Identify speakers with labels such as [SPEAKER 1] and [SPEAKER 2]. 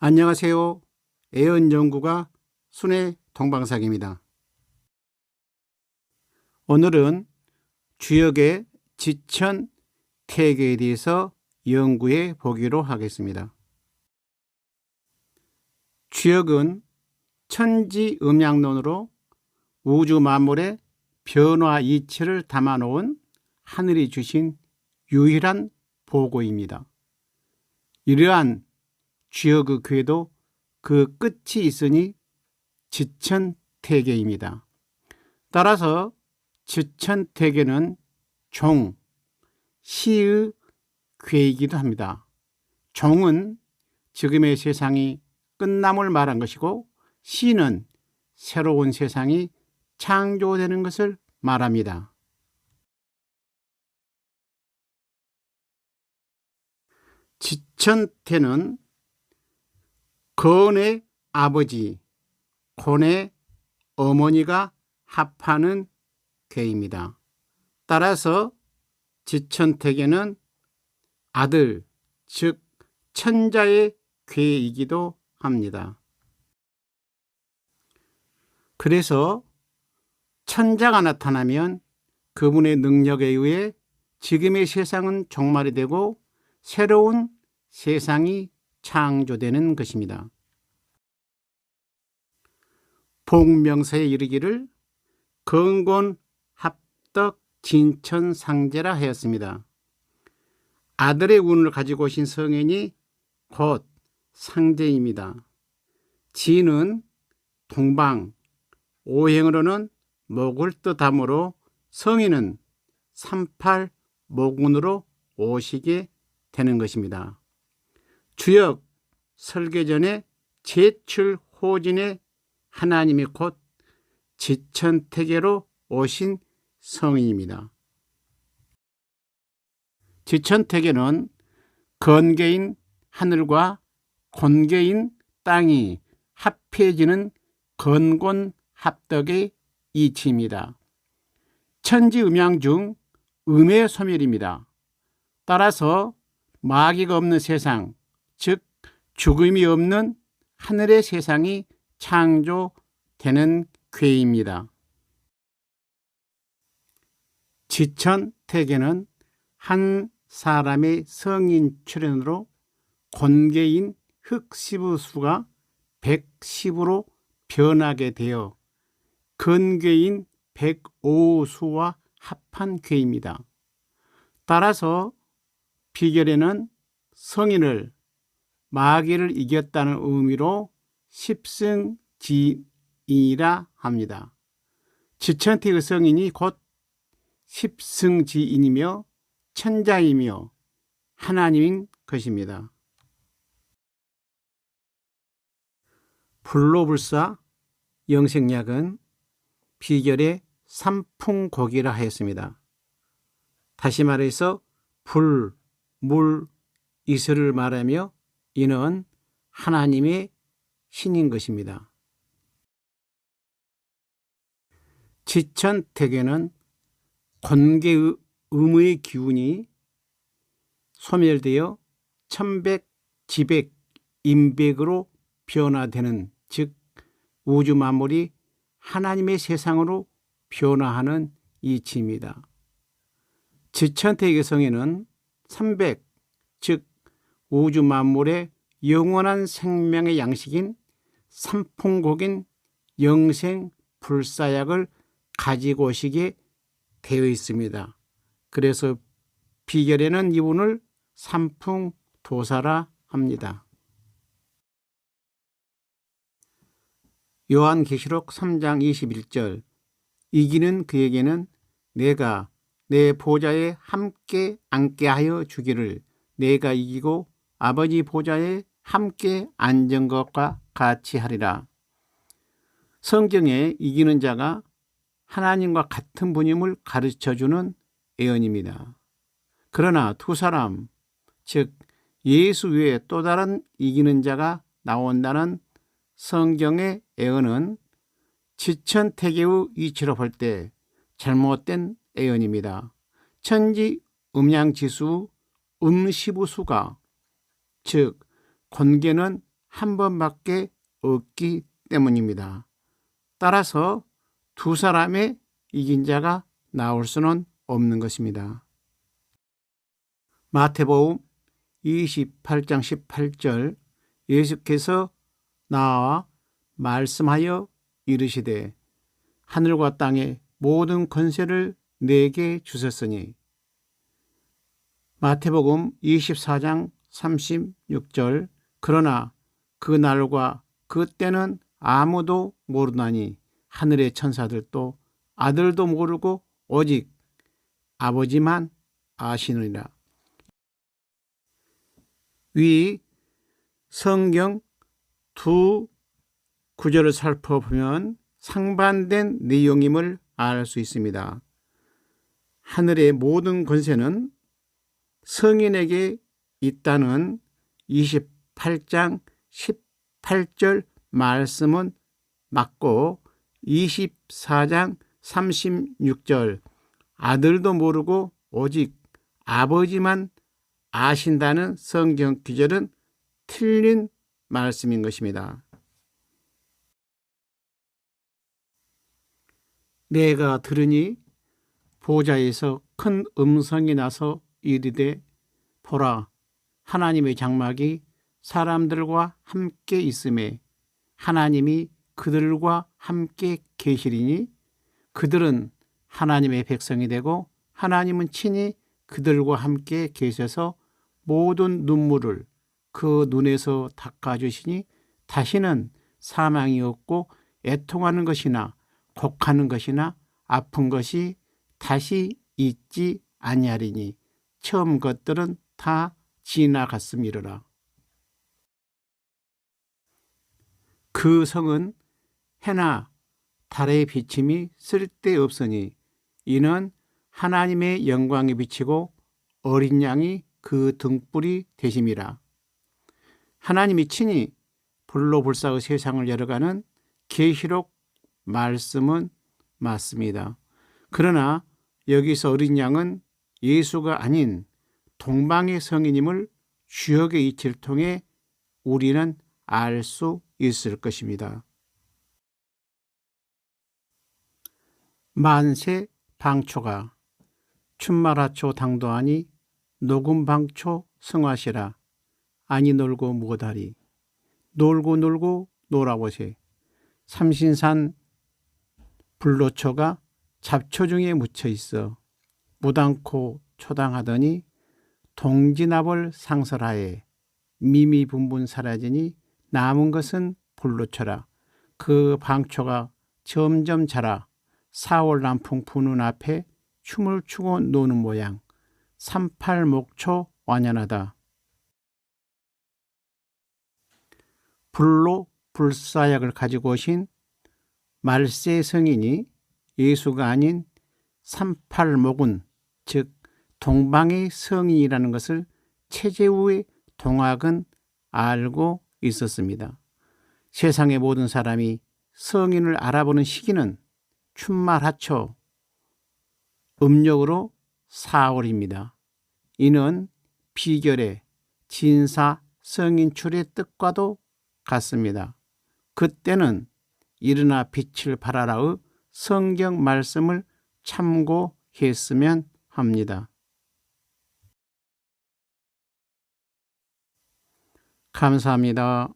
[SPEAKER 1] 안녕하세요. 애언연구가 순회 동방삭입니다. 오늘은 주역의 지천 태계에 대해서 연구해 보기로 하겠습니다. 주역은 천지 음양론으로 우주 만물의 변화 이치를 담아놓은 하늘이 주신 유일한 보고입니다. 이러한 주역의 궤도 그 끝이 있으니 지천태계입니다. 따라서 지천태계는 종, 시의 궤이기도 합니다. 종은 지금의 세상이 끝남을 말한 것이고 시는 새로운 세상이 창조되는 것을 말합니다. 지천태는 건의 아버지, 곤의 어머니가 합하는 괴입니다. 따라서 지천택에는 아들, 즉 천자의 괴이기도 합니다. 그래서 천자가 나타나면 그분의 능력에 의해 지금의 세상은 종말이 되고 새로운 세상이 창조되는 것입니다. 복명사에 이르기를 건곤 합덕 진천 상제라 하였습니다. 아들의 운을 가지고 오신 성인이 곧 상제입니다. 진은 동방, 오행으로는 목을 뜻하므로 성인은 38 목운으로 오시게 되는 것입니다. 주역 설계전에 제출 호진의 하나님이 곧 지천태계로 오신 성인입니다. 지천태계는 건계인 하늘과 곤계인 땅이 합해지는 건곤 합덕의 이치입니다. 천지 음양 중 음의 소멸입니다. 따라서 마귀가 없는 세상, 즉 죽음이 없는 하늘의 세상이 창조되는 괴입니다. 지천 태계는 한 사람의 성인 출현으로 권계인 흑시부 수가 110으로 변하게 되어 근괴인 105수와 합한 괴입니다. 따라서 비결에는 성인을 마귀를 이겼다는 의미로 십승 지인이라 합니다. 지천태 의 성인이 곧 십승 지인이며 천자이며 하나님인 것입니다. 불로불사 영생약은 비결의 삼풍곡이라 하였습니다. 다시 말해서 불, 물, 이슬을 말하며 이는 하나님의 신인 것입니다. 지천택에는 권계의 의무의 기운이 소멸되어 천백, 지백, 임백으로 변화되는 즉 우주 만물이 하나님의 세상으로 변화하는 이치입니다. 지천택의 성에는 300, 즉 우주 만물의 영원한 생명의 양식인 삼풍곡인 영생 불사약을 가지고 오시게 되어 있습니다. 그래서 비결에는 이분을 삼풍 도사라 합니다. 요한계시록 3장 21절 이기는 그에게는 내가 내 보좌에 함께 앉게 하여 주기를 내가 이기고 아버지 보좌에 함께 앉은 것과 같이 하리라. 성경에 이기는 자가 하나님과 같은 분임을 가르쳐 주는 예언입니다. 그러나 두 사람, 즉 예수 외에 또 다른 이기는 자가 나온다는 성경의 예언은 지천태계의 이치로 볼 때 잘못된 예언입니다. 천지 음양지수 음시부수가 즉 권계는 한 번밖에 없기 때문입니다. 따라서 두 사람의 이긴 자가 나올 수는 없는 것입니다. 마태복음 28장 18절 예수께서 나와 말씀하여 이르시되 하늘과 땅의 모든 권세를 내게 주셨으니 마태복음 24장 36절 그러나 그 날과 그 때는 아무도 모르나니 하늘의 천사들도 아들도 모르고 오직 아버지만 아시느니라. 위 성경 두 구절을 살펴보면 상반된 내용임을 알 수 있습니다. 하늘의 모든 권세는 성인에게 있다는 28장 18절 말씀은 맞고 24장 36절 아들도 모르고 오직 아버지만 아신다는 성경 기절은 틀린 말씀인 것입니다. 내가 들으니 보좌에서 큰 음성이 나서 이르되 보라 하나님의 장막이 사람들과 함께 있음에 하나님이 그들과 함께 계시리니 그들은 하나님의 백성이 되고 하나님은 친히 그들과 함께 계셔서 모든 눈물을 그 눈에서 닦아주시니 다시는 사망이 없고 애통하는 것이나 곡하는 것이나 아픈 것이 다시 있지 아니하리니 처음 것들은 다 지나갔음이로라. 그 성은 해나 달의 비침이 쓸데없으니 이는 하나님의 영광이 비치고 어린 양이 그 등불이 되심이라. 하나님이 친히 불로 불사의 세상을 열어가는 계시록 말씀은 맞습니다. 그러나 여기서 어린 양은 예수가 아닌 동방의 성인임을 주역의 이치를 통해 우리는 알 수 있을 것입니다. 만세 방초가 춘마라초 당도하니 녹음방초 성화시라. 아니 놀고 무엇하리? 놀고 놀고 놀아보세. 삼신산 불로초가 잡초 중에 묻혀 있어 무당코 초당하더니 동진압을 상설하에 미미분분 사라지니 남은 것은 불로초라. 그 방초가 점점 자라 사월 남풍 부는 앞에 춤을 추고 노는 모양. 삼팔 목초 완연하다. 불로 불사약을 가지고 오신 말세 성인이 예수가 아닌 삼팔목은 즉 동방의 성인이라는 것을 체제우의 동학은 알고 있었습니다. 세상의 모든 사람이 성인을 알아보는 시기는 춘말하초 음력으로 4월입니다. 이는 비결의 진사 성인출의 뜻과도 같습니다. 그때는 일어나 빛을 발하라의 성경 말씀을 참고했으면 합니다. 감사합니다.